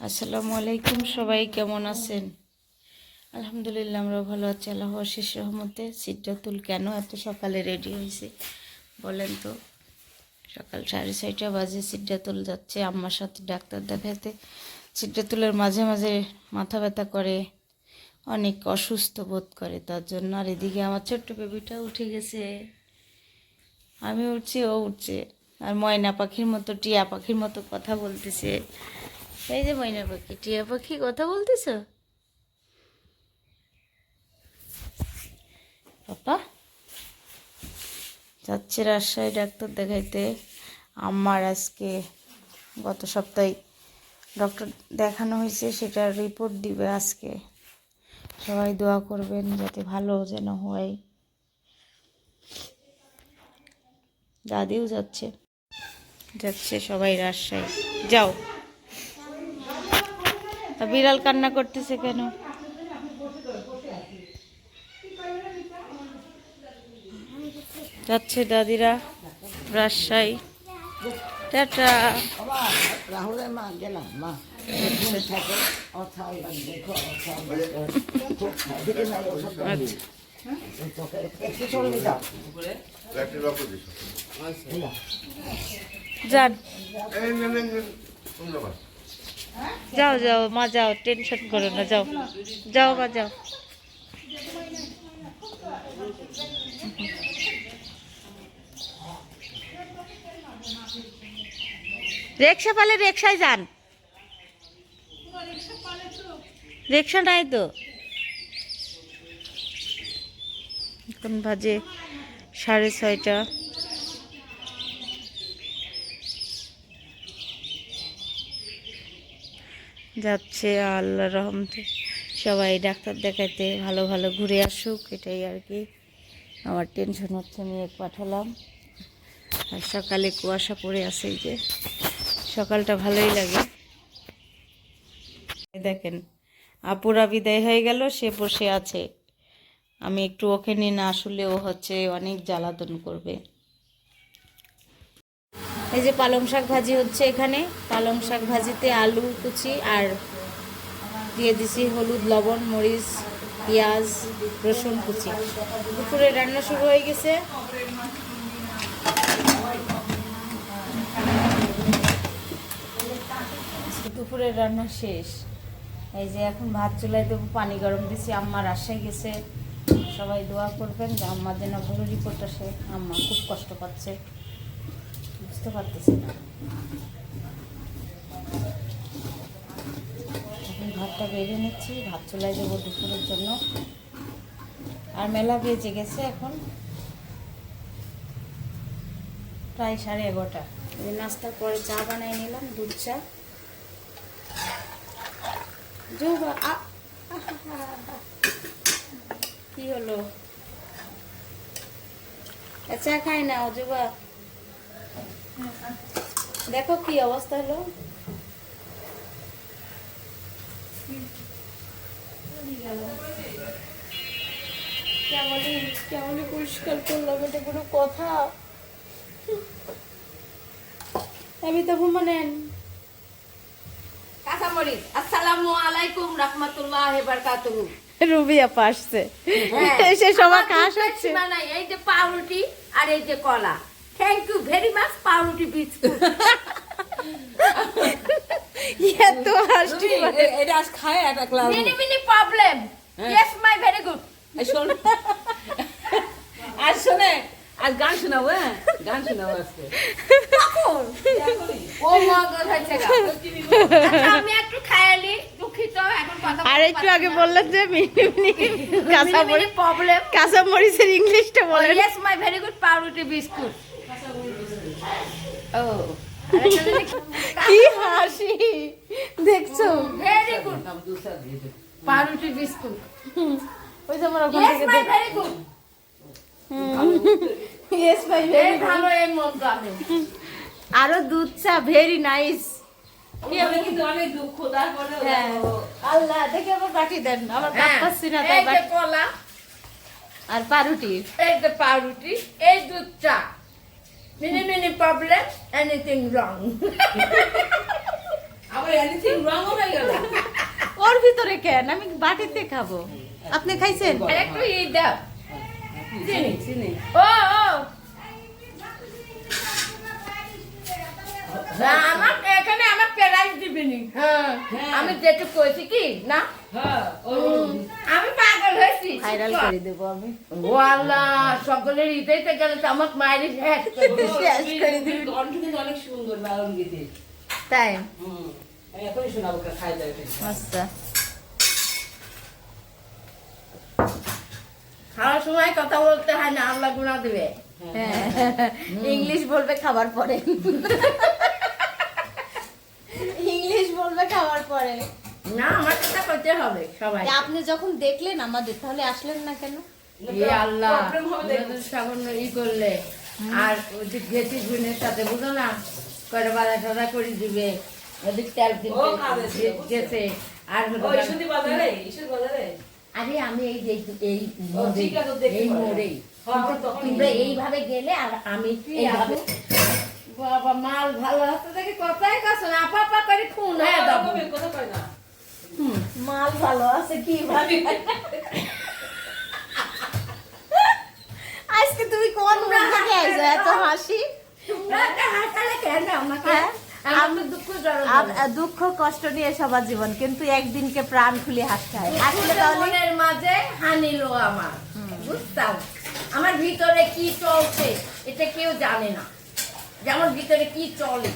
আসসালামু আলাইকুম, সবাই কেমন আছেন? আলহামদুলিল্লাহ, আমরা ভালো আছি। আল্লাহ শেষ রহমতে সিদ্ধাতুল কেন এত সকালে রেডি হয়েছে? বলেন তো। সকাল সাড়ে ছয়টা বাজে সিদ্ধাতুল যাচ্ছে, আম্মার সাথে ডাক্তার দেখাতে। সিদ্ধাতুলের মাঝে মাঝে মাথা ব্যথা করে, অনেক অসুস্থ বোধ করে তার জন্য। আর এদিকে আমার ছোট্ট বেবিটা উঠে গেছে। আমি উঠছি, ও উঠছে। আর ময়না পাখির মতো, টিয়া পাখির মতো কথা বলতেছে। এই যে ময়না পাখি, টিয়া পাখি কথা বলতেছ? পাপা? যাচ্ছে রাজশাহী ডাক্তার দেখাইতে। আমার আজকে গত সপ্তাহে ডক্টর দেখানো হয়েছে সেটার রিপোর্ট দিবে আজকে। সবাই দোয়া করবেন যাতে ভালো যেন হয়। দাদিও যাচ্ছে। যাচ্ছে সবাই রাজশাহী। যাও। বিড়াল কান্না করতেছে কেন? যাচ্ছে দাদিরা রাজশাহী। টাটা। রাহুলের মা গেলাম মা আচ্ছা যান যাও যাও, মা, যাও টেনশন করো না, যাও। যাও, মা, যাও। রিক্সা পালে রিক্সায় যান। রিক্সা নাই তো। এখন বাজে সাড়ে ছয়টা। যাচ্ছে আল্লাহ রহমতে। সবাই ডাক্তার দেখাতে ভালো ভালো ঘুরে আসুক, এটাই আর কি। আমার টেনশন হচ্ছে মেয়ে পাঠালাম। আর সকালে কুয়াশা পড়ে এই যে। সকালটা ভালোই লাগে। দেখেন, আপুরা বিদায় হয়ে গেল, সে বসে আছে। আমি একটু ওকে নিয়ে না আসলে ও হচ্ছে অনেক জ্বালাতন করবে। এই যে পালং শাক ভাজি হচ্ছে এখানে। পালং শাক ভাজিতে আলু, কুচি আর দিয়ে দিছি হলুদ, লবণ, মরিচ, পেঁয়াজ, রসুন, কুচি। দুপুরে রান্না শুরু হয়ে গেছে। দুপুরের রান্না শেষ। এই যে এখন ভাত চুলায় দেবো, পানি গরম দিছি, আম্মা রাজশাহী গেছে। সবাই দোয়া করবেন যে আম্মার যেন ভালো রিপোর্ট আসে। আম্মা খুব কষ্ট পাচ্ছে। বুঝতে পারতেছি না। এখন ভাতটা বেড়ে নিচ্ছি, ভাত চুলায় দেবো দুপুরের জন্য। আর মেলা বেজে গেছে এখন। প্রায় সাড়ে এগারোটা। নাস্তার পরে চা বানাই নিলাম, দুধ চা। কি হলো? চা খাই না, অজুবা। দেখো কি অবস্থা হলো। কেমনই কেমনই পরিষ্কার করলাম এটা কোনো কথা। আমি তো ঘুমানেন কাঁচামরিচ আসসালামু আলাইকুম রাহমাতুল্লাহ বারকাতুহু। রুবি আপা আসছে। হ্যাঁ। সে সবার কাজ হচ্ছে। সীমা এই যে পাউরুটি আর এই যে কলা। থ্যাংক ইউ ভেরি মাচ পাউরুটি বিস্কুট ইয়া তো হাসি এটা আজ খায় একটা class mini mini problem yes my very good শোন আর শোনে আজ গান শোনাবো হ্যাঁ? গান শোনাবো আজকে। হয়েছে আচ্ছা, আমি একটু খায়ালি দুঃখিত এখন আর একটু আগে বললেন যে মিনি কাঁচা মরিচ প্রবলেম কাঁচা মরিচের ইংলিশটা বলেন। ইয়েস মাই ভেরি গুড পাউরুটি বিস্কুট। ও কি হাসি দেখছ? ভেরি গুড পাউরুটি বিস্কুট। ওই যে আমার ওখান ইয়েস থেকে আরও দুধ চা ভেরি নাইস আমি কিন্তু অনেক দুঃখ তারপরে হ্যাঁ। আল্লাহ দেখে আবার দেন। আমার কাপ হ্যাঁ, পাচ্ছি না তাই এই কলা। আর পাউরুটি। এই যে পাউরুটি এই দুধ চা। Mini mini problem anything wrong আবার এনিথিং রং হয়ে গেল। ওর ভিতরে কেন? আমি বাটিতে খাব। আপনি খাইছেন? একটু ই দাও। চিনি চিনি ও ও আমার এখানে আমার প্রাইজ দিবিনি। হ্যাঁ। আমি যেটুকু কইছি কি না? আমি পাগল হয়েছি। ভাইরাল করে। দেবো আমি। ওয়াল্লা সকলের ঈদেতে গেলে তো আমার মায়ের শেষ করে। দিবে। শেষ করে দিবি। কণ্ঠ কিন্তু অনেক সুন্দর লালন গীতে তাই? হুম আমি শোনাবো খাই যাবে আচ্ছা। খাওয়ার সময় কথা বলতে হয় না আল্লাহ গুণা দেবে। হ্যাঁ। ইংলিশ বলবে খাবার পরে। ইংলিশ বলবে খাবার পরে। না আমার কথা কইতে হবে সবাই আপনি যখন দেখলেন আমাদের তাহলে আসলেন না কেন? আল্লাহ সামান্য ই করলে আর ওদিক গেছি বোনের সাথে বুঝো না করে বাধা সাদা করে দিবে ওদিক তেল গেছে আর বাজারে ঈশ্বর বাজারে? আরে আমি এই এই এই। মোড়েই। হ্যাঁ, তখন তোমরা এইভাবে গেলে আর আমি এইভাবে বাবা মাল ভালো আছে দেখে কথাই কাছে না আপা আপা করে খুন হয়ে যাব কথা মাল ভালো আছে কি ভাবি আজকে তুমি কোন মুখ থেকে এত হাসি? হাসালে কেন আমাকে? হ্যাঁ? দুঃখ কষ্ট নিয়ে সবার জীবন কিন্তু একদিনকে প্রাণ খুলে হাসতে হয়। তাহলে মনের মাঝে হানিলো আমার। বুঝতাম? আমার ভিতরে কি চলছে এটা কেউ জানে না। যে আমার ভিতরে কি চলে।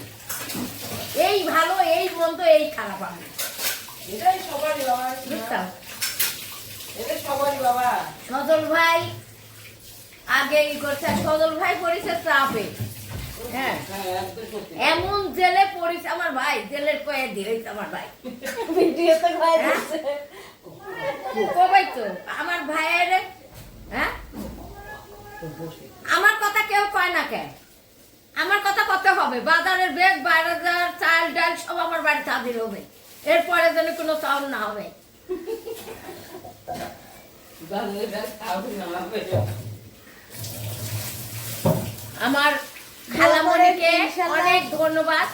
এই ভালো এই মন্দ এই খারাপ আমি। এটাই সবারই বাবা বুঝতাম? এটাই সবারই বাবা সজল ভাই আগে ই করছে সজল ভাই করেছে চাপে। হ্যাঁ। এমন জেলে পড়েছে আমার ভাই জেলের কয়ে দিয়েছে আমার ভাই। ভিডিওতে খাই হ্যাঁ? তো আমার ভাইয়ের হ্যাঁ? আমার কথা কেউ কয় না কে আমার কথা কত হবে। বাজারের বেগ বাজার চাল ডাল সব আমার বাড়িতে হাজির হবে। এরপরে যেন কোনো চাউল না হবে। আমার খালামণিকে অনেক ধন্যবাদ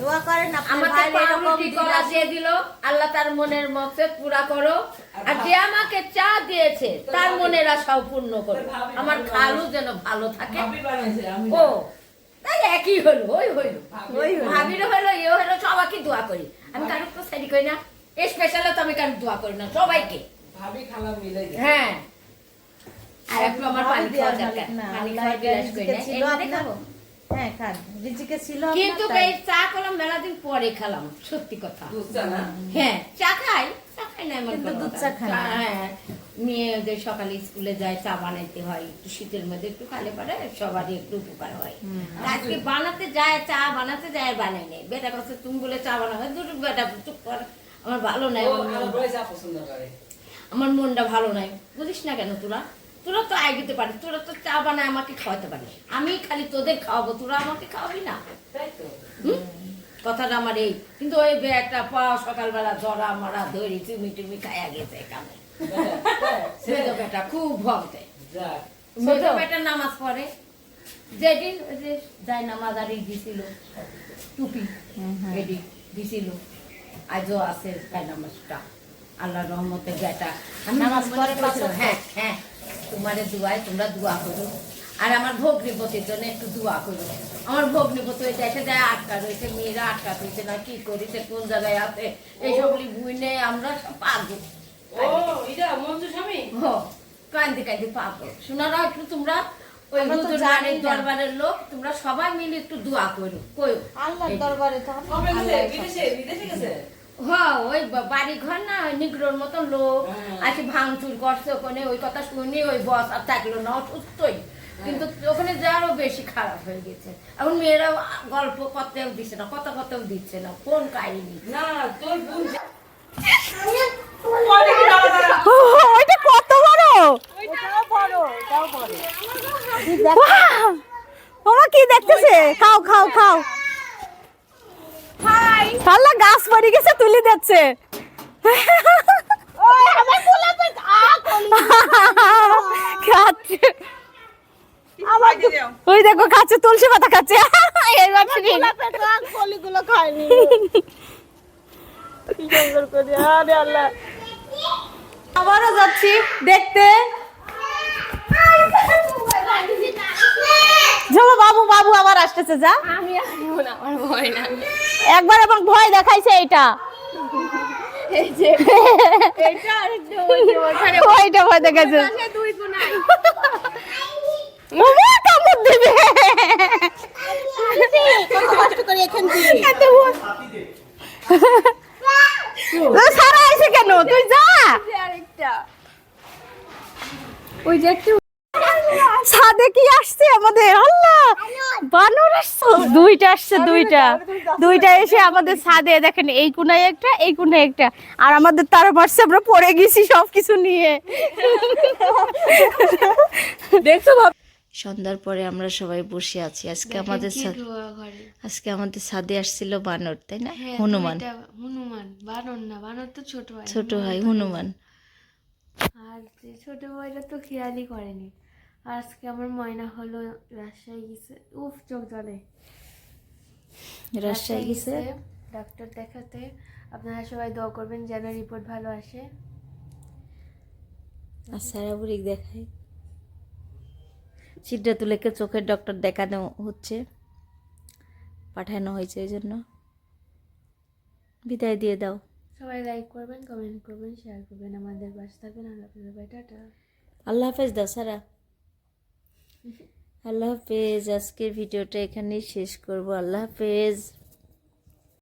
দোয়া করেন আমাকে পাউরুটি দিন দিয়ে দিল। আল্লাহ তার মনের মকসদ পুরা করো। আর যে আমাকে চা দিয়েছে তার মনের আশাও পূর্ণ করো। আমার খালু যেন ভালো থাকে। ও তাই একই হলো ওই হইল। হলো। ভাবিরও হলো ইয়ে হলো সবাইকে দোয়া করি। আমি কারও তো সাইডি করি না। স্পেশাল তো আমি কারও দোয়া করি না সবাইকে। ভাবি খালা মিলে হ্যাঁ। আর একটু আমার পানি খাওয়া দরকার। পানি খাওয়ার বিলাস করি না। এমনি খাব। হ্যাঁ খান। রিজিকে ছিল কিন্তু এই চা করলাম মেলা দিন পরে খেলাম সত্যি কথা। হ্যাঁ চা খাই চা খাই না এমন কিন্তু দুধ চা খান হ্যাঁ মেয়েদের সকালে স্কুলে যায় চা বানাইতে হয় একটু শীতের মধ্যে একটু খালে পরে সবারই একটু উপকার হয়। আজকে বানাতে যায় চা বানাতে যায় আর বানাই নেই। বেটা কাছে তুমি বলে চা বানাবে দুটো বেটা চুপ কর আমার ভালো নাই। আমার মনটা ভালো নাই। বুঝিস না কেন তোরা? তোরা তো আগে দিতে পারিস তোরা তো চা বানায় আমাকে খাওয়াতে পারিস। আমি খালি তোদের খাওয়াবো তোরা আমাকে খাওয়াবি না। তাই? কথাটা আমার এই। কিন্তু ওই একটা পা সকালবেলা জরা মরা ধরি চুমি টুমি খাইয়া গেছে কামে মেজো বেটা খুব ভক্তে মেজো বেটা নামাজ পড়ে। যেদিন ওই যে যায় নামাজ আর দিছিল টুপি এডি দিছিল। আজও আছে যায় নামাজটা। আল্লাহ রহমতে বেটা। নামাজ পড়ে হ্যাঁ হ্যাঁ। তোমারে দুয়ায় তোমরা দোয়া করো। আর আমার ভগ্নিপতির জন্য একটু দোয়া করো। আমার ভগ্নিপতি ওই দেশে যায় আটকা রয়েছে মেয়েরা আটকা রয়েছে না কি করিছে কোন জায়গায় আছে? এইসবগুলি বুঝলে আমরা সব পাগল। ও এটা মঞ্জু স্বামী? হ কান্দি কান্দি পাগল। শোনারা একটু তোমরা ওই। দরবারের লোক সবাই মিলে একটু দোয়া করো। কই? আল্লাহর দরবারে তো বিদেশে বিদেশে গেছে? ওই বাড়ি ঘর না ওই নিগ্রোর মতো লোক। হ্যাঁ। আছে ভাঙচুর করছে ওখানে ওই কথা শুনি ওই বস আর থাকল না অসুস্থই। কিন্তু ওখানে যারও বেশি খারাপ হয়ে গেছে। এখন মেয়েরাও গল্প করতেও দিচ্ছে না কথা কথাও দিচ্ছে না কোন কাহিনী? না তোর বোন ওইটা কত বড়? ওমা কি দেখতেছে? খাও খাও খাও। হাই গাছ পড়ে গেছে তুলে দিচ্ছে। খাচ্ছে। ওই দেখো খাচ্ছে তুলসী পাতা খাচ্ছে। কলিগুলো খায়নি। আরে আল্লাহ। আবারও যাচ্ছি দেখতে। ঝোমা বাবু বাবু আবার আসতেছে যা। আমি আসব না আমার ভয় না একবার এবং ভয় দেখাইছে এইটা। এই যে এটা যে ওখানে ওইটা ভয় দেখাইছে। দুই মোমো কামড় দিবে। কষ্ট করে এখান সারা আইছে কেন? তুই যা। আরেকটা। ওই যে একটু ছাদে কি আসছে আমাদের? আসছে? দুইটা আসছে দুইটা। দুইটা এসে আমাদের ছাদে দেখেন এই কোনায় একটা এই কোনায় একটা। আর আমাদের তারা আমরা পড়ে গেছি সবকিছু নিয়ে। দেখছ সন্ধ্যার পরে আমরা সবাই বসে আছি। আজকে আমাদের আজকে আমাদের ছাদে আসছিল বানর তাই না? হ্যাঁ, হনুমান। হনুমান। বানর না বানর তো ছোট হয় ছোট হয় হনুমান। আর ছোট বইটা তো খেয়ালই করেনি। আজকে আমার ময়না হলো রাজশাহী গেছে। উফ চোখ জলে রাজশাহী গেছে? ডাক্তার দেখাতে। আপনারা সবাই দোয়া করবেন যেন রিপোর্ট ভালো আসে। আর সারা বুড়ি দেখাই। চিত্রা তুলেকে চোখের ডক্টর দেখানো হচ্ছে পাঠানো হয়েছে এই জন্য। বিদায় দিয়ে দাও। সবাই লাইক করবেন কমেন্ট করবেন শেয়ার করবেন আমাদের পাশে থাকবেন। আল্লাহ হাফেজ টাটা। আল্লাহ হাফেজ দাও সারা। আল্লাহ হাফেজ আজকের ভিডিওটা এখানেই শেষ করব। আল্লাহ হাফেজ।